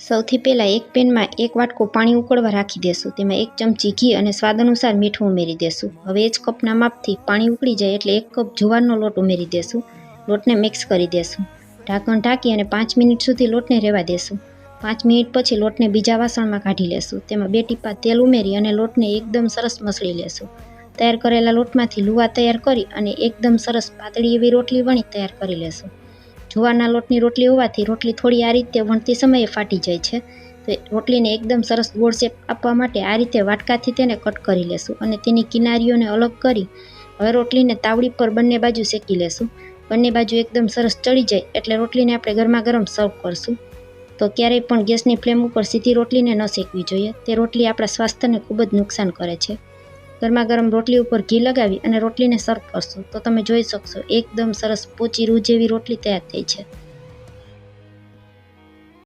સૌથી પહેલાં એક પેનમાં એક વાટકો પાણી ઉકળવા રાખી દેશું. તેમાં એક ચમચી ઘી અને સ્વાદ અનુસાર મીઠું ઉમેરી દેશું. હવે એ જ કપના માપથી પાણી ઉકળી જાય એટલે એક કપ જુવારનો લોટ ઉમેરી દેશું. લોટને મિક્સ કરી દેશું. ઢાંકણ ઢાંકી અને પાંચ મિનિટ સુધી લોટને રહેવા દેશું. પાંચ મિનિટ પછી લોટને બીજા વાસણમાં કાઢી લેશું. તેમાં બે ટીપા તેલ ઉમેરી અને લોટને એકદમ સરસ મસળી લેશું. તૈયાર કરેલા લોટમાંથી લુવા તૈયાર કરી અને એકદમ સરસ પાતળી એવી રોટલી વણી તૈયાર કરી લેશું. જુવારના લોટની રોટલી હોવાથી રોટલી થોડી આ રીતે વણતી સમયે ફાટી જાય છે. તો રોટલીને એકદમ સરસ ગોળ શેપ આપવા માટે આ રીતે વાટકાથી તેને કટ કરી લેશું અને તેની કિનારીઓને અલગ કરી હવે રોટલીને તાવડી પર બંને બાજુ શેકી લેશું. બંને બાજુ એકદમ સરસ ચડી જાય એટલે રોટલીને આપણે ગરમા ગરમ સર્વ કરશું. તો ક્યારેય પણ ગેસની ફ્લેમ ઉપર સીધી રોટલીને ન શેકવી જોઈએ. તે રોટલી આપણા સ્વાસ્થ્યને ખૂબ જ નુકસાન કરે છે. ગરમા ગરમ રોટલી ઉપર ઘી લગાવી અને રોટલીને સર્વ કરશો. તો તમે જોઈ શકશો, એકદમ સરસ પોચી રૂ જેવી રોટલી તૈયાર થઈ છે.